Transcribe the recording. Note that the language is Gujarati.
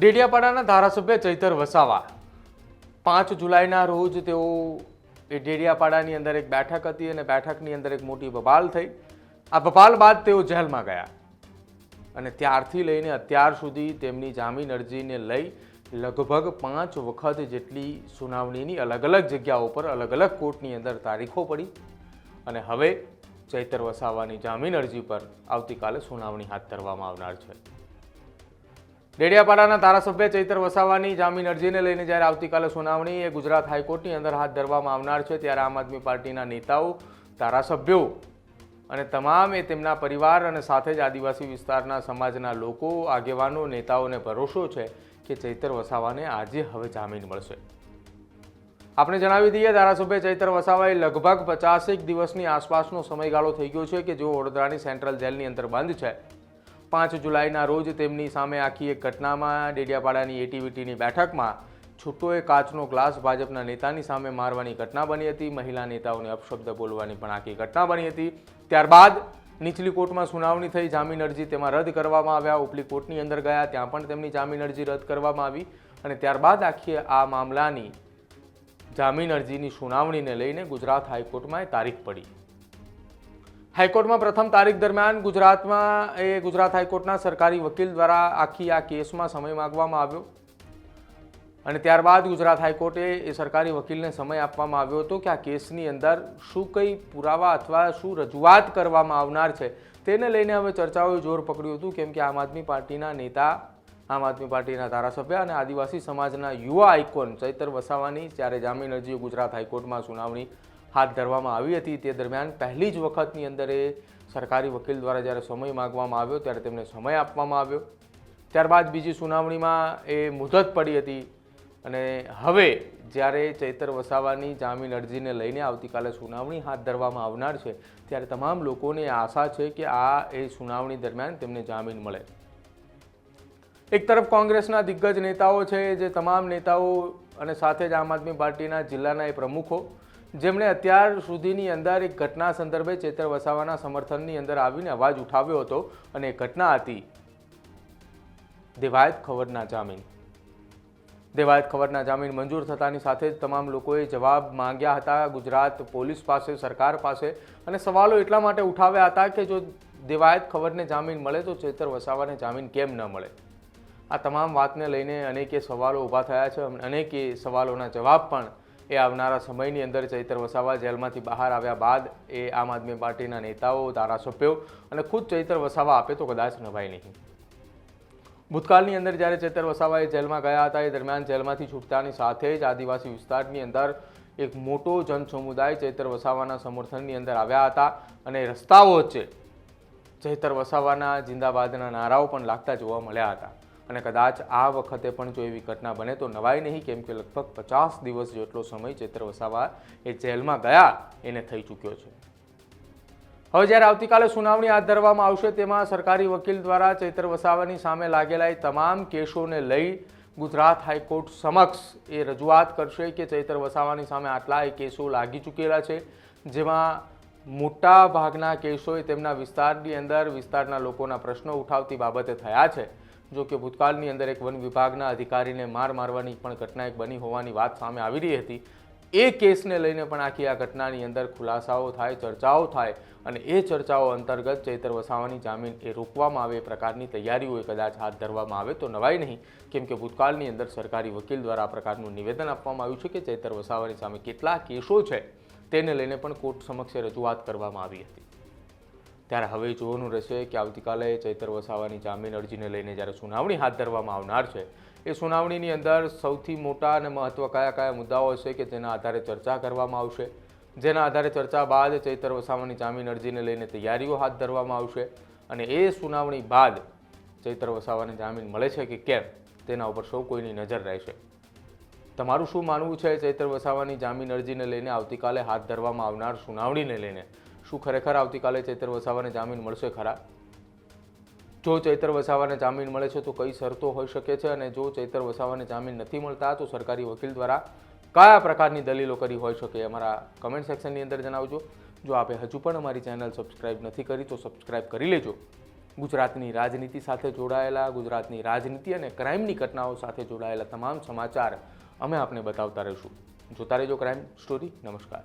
ડેડિયાપાડાના ધારાસભ્ય ચૈતર વસાવા. પાંચ જુલાઈના રોજ તેઓ એ ડેડિયાપાડાની અંદર એક બેઠક હતી અને બેઠકની અંદર એક મોટી બબાલ થઈ. આ બબાલ બાદ તેઓ જેલમાં ગયા. અને ત્યારથી લઈને અત્યાર સુધી તેમની જામીન અરજીને લઈ લગભગ પાંચ વખત જેટલી સુનાવણીની અલગ અલગ જગ્યાઓ પર અલગ અલગ કોર્ટની અંદર તારીખો પડી. અને હવે ચૈતર વસાવાની જામીન અરજી પર આવતીકાલે સુનાવણી હાથ ધરવામાં આવનાર છે. ડેડિયાપાડાના ધારાસભ્ય ચૈતર વસાવાની જામીન અરજીને લઈને જ્યારે આવતીકાલે સુનાવણી, એ ગુજરાત હાઈકોર્ટની અંદર હાથ ધરવામાં આવનાર છે, ત્યારે આમ આદમી પાર્ટીના નેતાઓ, ધારાસભ્યો અને તમામ એ તેમના પરિવાર અને સાથે જ આદિવાસી વિસ્તારના સમાજના લોકો, આગેવાનો, નેતાઓને ભરોસો છે કે ચૈતર વસાવાને આજે હવે જામીન મળશે. આપણે જણાવી દઈએ, ધારાસભ્ય ચૈતર વસાવાએ લગભગ પચાસેક દિવસની આસપાસનો સમયગાળો થઈ ગયો છે કે જેઓ વડોદરાની સેન્ટ્રલ જેલની અંદર બંધ છે. પાંચ જુલાઈના રોજ તેમની સામે આખી એક ઘટનામાં ડેડિયાપાડાની એટીવીટીની બેઠકમાં છૂટોએ કાચનો ગ્લાસ ભાજપના નેતાની સામે મારવાની ઘટના બની હતી. મહિલા નેતાઓને અપશબ્દ બોલવાની પણ આખી ઘટના બની હતી. ત્યારબાદ નીચલી કોર્ટમાં સુનાવણી થઈ. જામીન અરજી તેમાં રદ કરવામાં આવ્યા. ઉપલી કોર્ટની અંદર ગયા. ત્યાં પણ તેમની જામીન અરજી રદ કરવામાં આવી અને ત્યારબાદ આખી આ મામલાની જામીન અરજીની સુનાવણીને લઈને ગુજરાત હાઈકોર્ટમાં તારીખ પડી. હાઈકોર્ટમાં પ્રથમ તારીખ દરમિયાન ગુજરાતમાં એ ગુજરાત હાઈકોર્ટના સરકારી વકીલ દ્વારા આખી આ કેસમાં સમય માગવામાં આવ્યો. અને ત્યારબાદ ગુજરાત હાઈકોર્ટે એ સરકારી વકીલને સમય આપવામાં આવ્યો હતો કે આ કેસની અંદર શું કંઈ પુરાવા અથવા શું રજૂઆત કરવામાં આવનાર છે તેને લઈને હવે ચર્ચાઓએ જોર પકડ્યું હતું, કેમ કે આમ આદમી પાર્ટીના નેતા, આમ આદમી પાર્ટીના ધારાસભ્ય અને આદિવાસી સમાજના યુવા આઇકોન ચૈતર વસાવાની જ્યારે જામીન અરજીઓ ગુજરાત હાઈકોર્ટમાં સુનાવણી હાથ ધરવામાં આવી હતી. તે દરમિયાન પહેલી જ વખતની અંદર એ સરકારી વકીલ દ્વારા જ્યારે સમય માગવામાં આવ્યો, ત્યારે તેમને સમય આપવામાં આવ્યો. ત્યારબાદ બીજી સુનાવણીમાં એ મુદત પડી હતી અને હવે જ્યારે ચૈતર વસાવાની જામીન અરજીને લઈને આવતીકાલે સુનાવણી હાથ ધરવામાં આવનાર છે, ત્યારે તમામ લોકોને આશા છે કે આ એ સુનાવણી દરમિયાન તેમને જામીન મળે. એક તરફ કોંગ્રેસના દિગ્ગજ નેતાઓ છે, જે તમામ નેતાઓ અને સાથે જ આમ આદમી પાર્ટીના જિલ્લાના એ પ્રમુખો જેમણે અત્યાર સુધીની અંદર એક ઘટના સંદર્ભે ચેતર વસાવાના સમર્થનની અંદર આવીને અવાજ ઉઠાવ્યો હતો અને ઘટના હતી. દેવાયત ખબરના જામીન. દેવાયત ખબરના જામીન મંજૂર થતાની સાથે જ તમામ લોકોએ જવાબ માંગ્યા હતા. ગુજરાત પોલીસ પાસે, સરકાર પાસે અને સવાલો એટલા માટે ઉઠાવ્યા હતા કે જો દેવાયત ખબરને જામીન મળે તો ચેતર વસાવાને જામીન કેમ ન મળે? આ તમામ વાતને લઈને અનેકે સવાલો ઊભા થયા છે. અનેકે સવાલોના જવાબ પણ એ આવનારા સમયની અંદર ચૈતર વસાવા જેલમાંથી બહાર આવ્યા બાદ એ આમ આદમી પાર્ટીના નેતાઓ, ધારાસભ્યો અને ખુદ ચૈતર વસાવા આપે તો કદાચ નભાય નહીં. ભૂતકાળની અંદર જ્યારે ચેતર વસાવા એ જેલમાં ગયા હતા, એ દરમિયાન જેલમાંથી છૂટતાની સાથે જ આદિવાસી વિસ્તારની અંદર એક મોટો જનસમુદાય ચૈતર વસાવાના સમર્થનની અંદર આવ્યા હતા અને રસ્તાઓ વચ્ચે ચૈતર વસાવાના, જિંદાબાદના નારાઓ પણ લાગતા જોવા મળ્યા હતા. અને કદાચ આ વખતે પણ જો એવી ઘટના બને તો નવાય નહીં, કેમ કે લગભગ પચાસ દિવસ જેટલો સમય ચેતર વસાવા એ જેલમાં ગયા, એને થઈ ચૂક્યો છે. હવે જ્યારે આવતીકાલે સુનાવણી હાથ ધરવામાં આવશે, તેમાં સરકારી વકીલ દ્વારા ચૈતર વસાવાની સામે લાગેલા એ તમામ કેસોને લઈ ગુજરાત હાઈકોર્ટ સમક્ષ એ રજૂઆત કરશે કે ચૈતર વસાવાની સામે આટલા એ કેસો લાગી ચૂકેલા છે, જેમાં મોટા ભાગના કેસો એ તેમના વિસ્તારની અંદર વિસ્તારના લોકોના પ્રશ્નો ઉઠાવતી બાબતે થયા છે. જો કે ભૂતકાળની અંદર એક વન વિભાગના અધિકારીને માર મારવાની પણ ઘટના એક બની હોવાની વાત સામે આવી રહી હતી. એ કેસને લઈને પણ આખી આ ઘટનાની અંદર ખુલાસાઓ થાય, ચર્ચાઓ થાય અને એ ચર્ચાઓ અંતર્ગત ચૈતર વસાવાની જામીન એ રોકવામાં આવે એ પ્રકારની તૈયારીઓ કદાચ હાથ ધરવામાં આવે તો નવાય નહીં. કેમ કે ભૂતકાળની અંદર સરકારી વકીલ દ્વારા આ પ્રકારનું નિવેદન આપવામાં આવ્યું છે કે ચૈતર વસાવાની સામે કેટલા કેસો છે તેને લઈને પણ કોર્ટ સમક્ષ રજૂઆત કરવામાં આવી હતી. ત્યારે હવે જોવાનું રહેશે કે આવતીકાલે ચૈતર વસાવાની જામીન અરજીને લઈને જ્યારે સુનાવણી હાથ ધરવામાં આવનાર છે, એ સુનાવણીની અંદર સૌથી મોટા અને મહત્ત્વ કયા કયા મુદ્દાઓ હશે કે જેના આધારે ચર્ચા કરવામાં આવશે? જેના આધારે ચર્ચા બાદ ચૈતર વસાવાની જામીન અરજીને લઈને તૈયારીઓ હાથ ધરવામાં આવશે અને એ સુનાવણી બાદ ચૈતર વસાવાને જામીન મળે છે કે કેમ, તેના ઉપર સૌ કોઈની નજર રહેશે. તમારું શું માનવું છે? ચૈતર વસાવાની જામીન અરજીને લઈને આવતીકાલે હાથ ધરવામાં આવનાર સુનાવણીને લઈને શું ખરેખર આવતીકાલે ચૈતર વસાવાને જામીન મળશે ખરા? જો ચૈતર વસાવાને જામીન મળે છે તો કઈ શરતો હોઈ શકે છે અને જો ચૈતર વસાવાને જામીન નથી મળતા તો સરકારી વકીલ દ્વારા કયા પ્રકારની દલીલો કરી હોઈ શકે અમારા કમેન્ટ સેક્શનની અંદર જણાવજો. જો આપે હજુ પણ અમારી ચેનલ સબસ્ક્રાઇબ નથી કરી તો સબસ્ક્રાઇબ કરી લેજો. ગુજરાતની રાજનીતિ સાથે જોડાયેલા, ગુજરાતની રાજનીતિ અને ક્રાઇમની ઘટનાઓ સાથે જોડાયેલા તમામ સમાચાર અમે આપને બતાવતા રહીશું. જોતા રહેજો ક્રાઇમ સ્ટોરી નમસ્કાર.